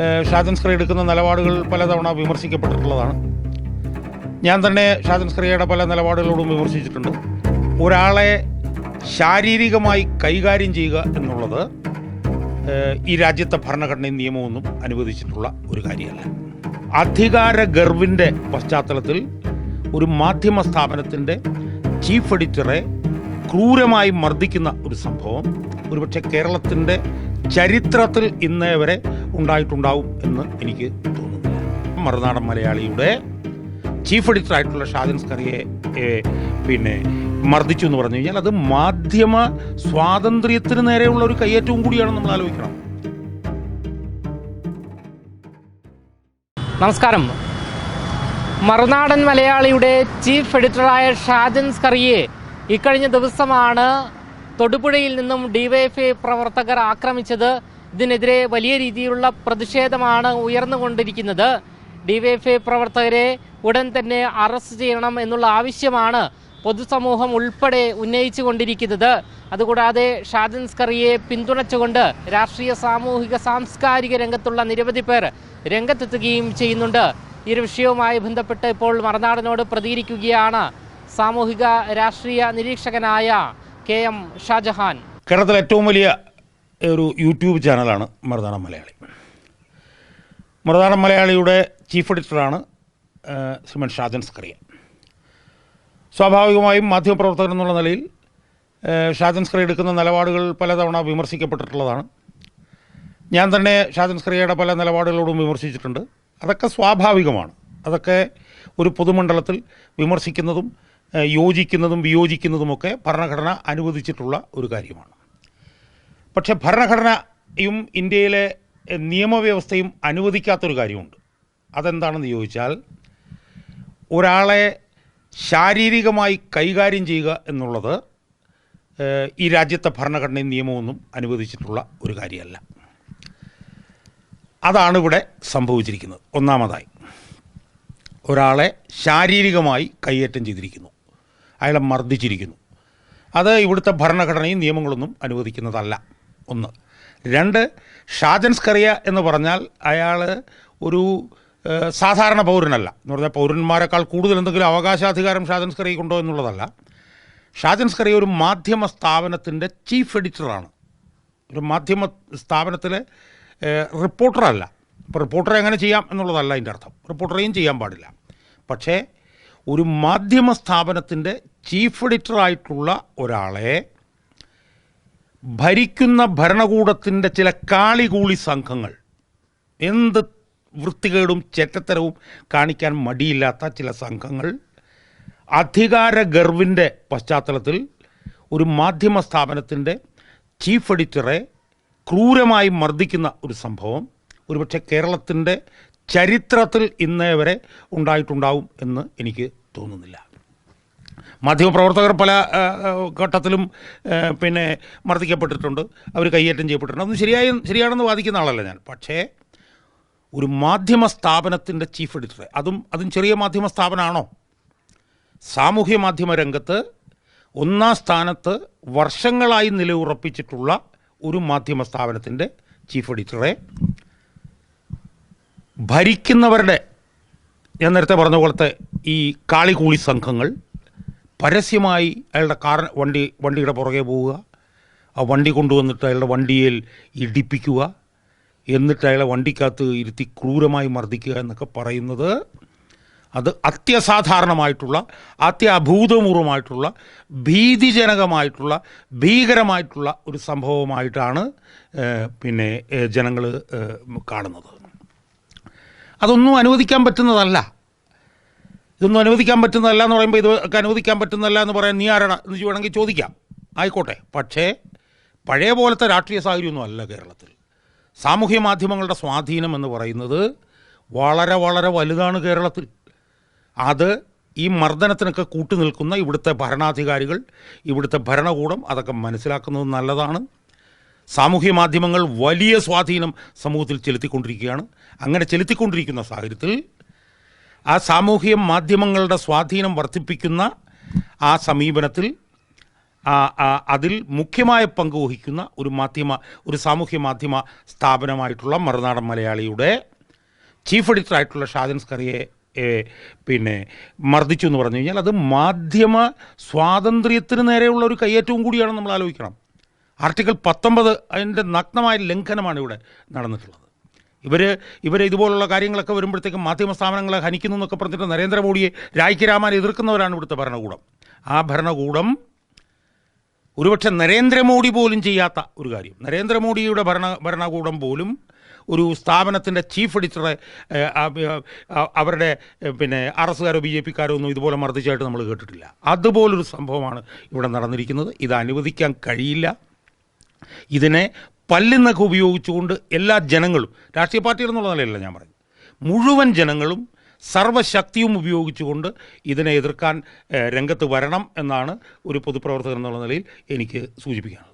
ഏഹ് ഷാജൻ സ്ക്രീ എടുക്കുന്ന നിലപാടുകൾ പലതവണ വിമർശിക്കപ്പെട്ടിട്ടുള്ളതാണ്. ഞാൻ തന്നെ ഷാജൻസ്ക്രിയയുടെ പല നിലപാടുകളോടും വിമർശിച്ചിട്ടുണ്ട്. ഒരാളെ ശാരീരികമായി കൈകാര്യം ചെയ്യുക എന്നുള്ളത് ഈ രാജ്യത്തെ ഭരണഘടനയും നിയമമൊന്നും അനുവദിച്ചിട്ടുള്ള ഒരു കാര്യമല്ല. അധികാര ഗർവിന്റെ പശ്ചാത്തലത്തിൽ ഒരു മാധ്യമ സ്ഥാപനത്തിന്റെ ചീഫ് എഡിറ്ററെ ക്രൂരമായി മർദ്ദിക്കുന്ന ഒരു സംഭവം. ഒരുപക്ഷെ കേരളത്തിന്റെ ചരിത്രത്തിൽ ഇന്നേ വരെ ഉണ്ടായിട്ടുണ്ടാവും എന്ന് എനിക്ക് തോന്നുന്നു മറുനാടൻ മലയാളിയുടെ ചീഫ് എഡിറ്റർ ആയിട്ടുള്ള ഷാജൻ സ്കറിയെ പിന്നെ മർദ്ദിച്ചു എന്ന് പറഞ്ഞു കഴിഞ്ഞാൽ അത് മാധ്യമ സ്വാതന്ത്ര്യത്തിന് നേരെയുള്ള ഒരു കയ്യേറ്റവും കൂടിയാണ് നമ്മൾ ആലോചിക്കണം. നമസ്കാരം. മറുനാടൻ മലയാളിയുടെ ചീഫ് എഡിറ്ററായ ഷാജൻ സ്കറിയെ ഇക്കഴിഞ്ഞ ദിവസമാണ് തൊടുപുഴയിൽ നിന്നും ഡിവൈഎഫ്ഐ പ്രവർത്തകർ ആക്രമിച്ചത്. ഇതിനെതിരെ വലിയ രീതിയിലുള്ള പ്രതിഷേധമാണ് ഉയർന്നുകൊണ്ടിരിക്കുന്നത്. ഡിവൈഎഫ്ഐ പ്രവർത്തകരെ ഉടൻ തന്നെ അറസ്റ്റ് ചെയ്യണം എന്നുള്ള ആവശ്യമാണ് പൊതുസമൂഹം ഉൾപ്പെടെ ഉന്നയിച്ചു കൊണ്ടിരിക്കുന്നത് അതുകൂടാതെ ഷാജൻ സ്കറിയെ പിന്തുണച്ചുകൊണ്ട് രാഷ്ട്രീയ സാമൂഹിക സാംസ്കാരിക രംഗത്തുള്ള നിരവധി പേർ രംഗത്തെത്തുകയും ചെയ്യുന്നുണ്ട്. ഈ വിഷയവുമായി ബന്ധപ്പെട്ട് ഇപ്പോൾ മറുനാടനോട് പ്രതികരിക്കുകയാണ് സാമൂഹിക രാഷ്ട്രീയ നിരീക്ഷകനായ കെ എം ഷാജഹാൻ. കേരളത്തിലെ ഏറ്റവും വലിയ ഒരു യൂട്യൂബ് ചാനലാണ് മറുനാടൻ മലയാളി. മറുനാടൻ മലയാളിയുടെ ചീഫ് എഡിറ്ററാണ് ശ്രീമൻ ഷാജൻ സ്കറിയ സ്വാഭാവികമായും മാധ്യമപ്രവർത്തകൻ എന്നുള്ള നിലയിൽ ഷാജൻ സ്ക്രിയ എടുക്കുന്ന നിലപാടുകൾ പലതവണ വിമർശിക്കപ്പെട്ടിട്ടുള്ളതാണ്. ഞാൻ തന്നെ ഷാജൻ സ്കറിയയുടെ പല നിലപാടുകളോടും വിമർശിച്ചിട്ടുണ്ട്. അതൊക്കെ സ്വാഭാവികമാണ്. അതൊക്കെ ഒരു പൊതുമണ്ഡലത്തിൽ വിമർശിക്കുന്നതും യോജിക്കുന്നതും വിയോജിക്കുന്നതുമൊക്കെ ഭരണഘടന അനുവദിച്ചിട്ടുള്ള ഒരു കാര്യമാണ്. പക്ഷേ ഭരണഘടനയും ഇന്ത്യയിലെ നിയമവ്യവസ്ഥയും അനുവദിക്കാത്തൊരു കാര്യമുണ്ട്. അതെന്താണെന്ന് ചോദിച്ചാൽ ഒരാളെ ശാരീരികമായി കൈകാര്യം ചെയ്യുക എന്നുള്ളത് ഈ രാജ്യത്തെ ഭരണഘടനയും നിയമമൊന്നും അനുവദിച്ചിട്ടുള്ള ഒരു കാര്യമല്ല. അതാണ് ഇവിടെ സംഭവിച്ചിരിക്കുന്നത്. ഒന്നാമതായി ഒരാളെ ശാരീരികമായി കൈയേറ്റം ചെയ്തിരിക്കുന്നു. അയാളെ മർദ്ദിച്ചിരിക്കുന്നു. അത് ഇവിടുത്തെ ഭരണഘടനയും നിയമങ്ങളൊന്നും അനുവദിക്കുന്നതല്ല. ഒന്ന്. രണ്ട് ഷാജൻ സ്കറിയ എന്ന് പറഞ്ഞാൽ അയാൾ ഒരു സാധാരണ പൗരനല്ല. എന്ന് പറഞ്ഞാൽ പൗരന്മാരെക്കാൾ കൂടുതൽ എന്തെങ്കിലും അവകാശാധികാരം ഷാജൻ സ്കറിയക്കുണ്ടോ എന്നുള്ളതല്ല. ഷാജൻ സ്കറിയ ഒരു മാധ്യമ സ്ഥാപനത്തിന്റെ ചീഫ് എഡിറ്ററാണ്. ഒരു മാധ്യമ സ്ഥാപനത്തിലെ റിപ്പോർട്ടറല്ല. ഇപ്പോൾ റിപ്പോർട്ടറെ എങ്ങനെ ചെയ്യാം എന്നുള്ളതല്ല അതിന്റെ അർത്ഥം. റിപ്പോർട്ടറേയും ചെയ്യാൻ പാടില്ല. പക്ഷേ ഒരു മാധ്യമ സ്ഥാപനത്തിന്റെ ചീഫ് എഡിറ്ററായിട്ടുള്ള ഒരാളെ ഭരിക്കുന്ന ഭരണകൂടത്തിന്റെ ചില കാളികൂളി സംഘങ്ങൾ എന്ത് വൃത്തികേടും ചെറ്റത്തരവും കാണിക്കാൻ മടിയില്ലാത്ത ചില സംഘങ്ങൾ അധികാര ഗർവിന്റെ പശ്ചാത്തലത്തിൽ ഒരു മാധ്യമ സ്ഥാപനത്തിന്റെ ചീഫ് എഡിറ്ററെ ക്രൂരമായി മർദ്ദിക്കുന്ന ഒരു സംഭവം ഒരുപക്ഷെ കേരളത്തിന്റെ ചരിത്രത്തിൽ ഇന്നേ വരെ ഉണ്ടായിട്ടുണ്ടാവും എന്ന് എനിക്ക് തോന്നുന്നില്ല. മാധ്യമപ്രവർത്തകർ പല ഘട്ടത്തിലും പിന്നെ മർദ്ദിക്കപ്പെട്ടിട്ടുണ്ട്. അവർ കൈയേറ്റം ചെയ്യപ്പെട്ടിട്ടുണ്ട്. അതൊന്നും ശരിയായ ശരിയാണെന്ന് വാദിക്കുന്ന ആളല്ല ഞാൻ. പക്ഷേ ഒരു മാധ്യമ സ്ഥാപനത്തിന്റെ ചീഫ് എഡിറ്റർ അതും അതും ചെറിയ മാധ്യമ സ്ഥാപനമാണോ സാമൂഹ്യ മാധ്യമ രംഗത്ത് ഒന്നാം സ്ഥാനത്ത് വർഷങ്ങളായി നിലയുറപ്പിച്ചിട്ടുള്ള ഒരു മാധ്യമ സ്ഥാപനത്തിന്റെ ചീഫ് എഡിറ്ററെ ഭരിക്കുന്നവരുടെ ഞാൻ നേരത്തെ പറഞ്ഞ പോലത്തെ ഈ കാളികൂളി സംഘങ്ങൾ പരസ്യമായി അയാളുടെ കാർ വണ്ടി വണ്ടിയുടെ പുറകെ പോവുക. ആ വണ്ടി കൊണ്ടുവന്നിട്ട് അയാളുടെ വണ്ടിയിൽ ഇടിപ്പിക്കുക. എന്നിട്ട് അയാളെ വണ്ടിക്കകത്ത് ഇരുത്തി ക്രൂരമായി മർദ്ദിക്കുക എന്നൊക്കെ പറയുന്നത് അത് അത്യസാധാരണമായിട്ടുള്ള അത്യഭൂതപൂർവമായിട്ടുള്ള ഭീതിജനകമായിട്ടുള്ള ഭീകരമായിട്ടുള്ള ഒരു സംഭവമായിട്ടാണ് പിന്നെ ജനങ്ങൾ കാണുന്നത്. അതൊന്നും അനുവദിക്കാൻ പറ്റുന്നതല്ല. ഇതൊന്നും അനുവദിക്കാൻ പറ്റുന്നതല്ല എന്ന് പറയുമ്പോൾ ഇതൊക്കെ അനുവദിക്കാൻ പറ്റുന്നതല്ല എന്ന് പറയാൻ നീ ആരാണ്? എന്ന് വേണമെങ്കിൽ ചോദിക്കാം. ആയിക്കോട്ടെ. പക്ഷേ പഴയ പോലത്തെ രാഷ്ട്രീയ സാഹചര്യമൊന്നും അല്ല കേരളത്തിൽ. സാമൂഹ്യ മാധ്യമങ്ങളുടെ സ്വാധീനം എന്ന് പറയുന്നത് വളരെ വളരെ വലുതാണ് കേരളത്തിൽ. അത് ഈ മർദ്ദനത്തിനൊക്കെ കൂട്ടു നിൽക്കുന്ന ഇവിടുത്തെ ഭരണാധികാരികൾ ഇവിടുത്തെ ഭരണകൂടം അതൊക്കെ മനസ്സിലാക്കുന്നത് നല്ലതാണ്. സാമൂഹ്യ മാധ്യമങ്ങൾ വലിയ സ്വാധീനം സമൂഹത്തിൽ ചെലുത്തിക്കൊണ്ടിരിക്കുകയാണ്. അങ്ങനെ ചെലുത്തിക്കൊണ്ടിരിക്കുന്ന സാഹചര്യത്തിൽ ആ സാമൂഹ്യ മാധ്യമങ്ങളുടെ സ്വാധീനം വർദ്ധിപ്പിക്കുന്ന ആ സമീപനത്തിൽ അതിൽ മുഖ്യമായ പങ്ക് വഹിക്കുന്ന ഒരു മാധ്യമ ഒരു സാമൂഹ്യ മാധ്യമ സ്ഥാപനമായിട്ടുള്ള മറുനാടൻ മലയാളിയുടെ ചീഫ് എഡിറ്റർ ആയിട്ടുള്ള ഷാജൻ സ്കറിയെ പിന്നെ മർദ്ദിച്ചു എന്ന് പറഞ്ഞു കഴിഞ്ഞാൽ അത് മാധ്യമ സ്വാതന്ത്ര്യത്തിന് നേരെയുള്ള ഒരു കയ്യേറ്റവും കൂടിയാണ് നമ്മൾ ആലോചിക്കണം. ആർട്ടിക്കിൾ പത്തൊമ്പത് അതിന്റെ നഗ്നമായ ലംഘനമാണ് ഇവിടെ നടന്നിട്ടുള്ളത്. ഇവർ ഇവർ ഇതുപോലുള്ള കാര്യങ്ങളൊക്കെ വരുമ്പോഴത്തേക്കും മാധ്യമ സ്ഥാപനങ്ങളെ ഹനിക്കുന്നു എന്നൊക്കെ പറഞ്ഞിട്ട് നരേന്ദ്രമോദിയെ രാജ്യരാമാൻ എതിർക്കുന്നവരാണ് ഇവിടുത്തെ ഭരണകൂടം. ആ ഭരണകൂടം ഒരുപക്ഷെ നരേന്ദ്രമോദി പോലും ചെയ്യാത്ത ഒരു കാര്യം. നരേന്ദ്രമോദിയുടെ ഭരണ ഭരണകൂടം പോലും ഒരു സ്ഥാപനത്തിന്റെ ചീഫ് എഡിറ്ററെ അവരുടെ പിന്നെ ആർ എസ്സുകാരോ ബി ജെ പിക്കാരോ ഒന്നും ഇതുപോലെ മർദ്ദിച്ചായിട്ട് നമ്മൾ കേട്ടിട്ടില്ല. അതുപോലൊരു സംഭവമാണ് ഇവിടെ നടന്നിരിക്കുന്നത്. ഇത് അനുവദിക്കാൻ കഴിയില്ല. ഇതിനെ പല്ലിന്നൊക്കെ ഉപയോഗിച്ചുകൊണ്ട് എല്ലാ ജനങ്ങളും രാഷ്ട്രീയ പാർട്ടികൾ എന്നുള്ള നിലയിലല്ല ഞാൻ പറയുന്നത് മുഴുവൻ ജനങ്ങളും സർവശക്തിയും ഉപയോഗിച്ചുകൊണ്ട് ഇതിനെ എതിർക്കാൻ രംഗത്ത് വരണം എന്നാണ് ഒരു പൊതുപ്രവർത്തകൻ എന്നുള്ള നിലയിൽ എനിക്ക് സൂചിപ്പിക്കാനുള്ളത്.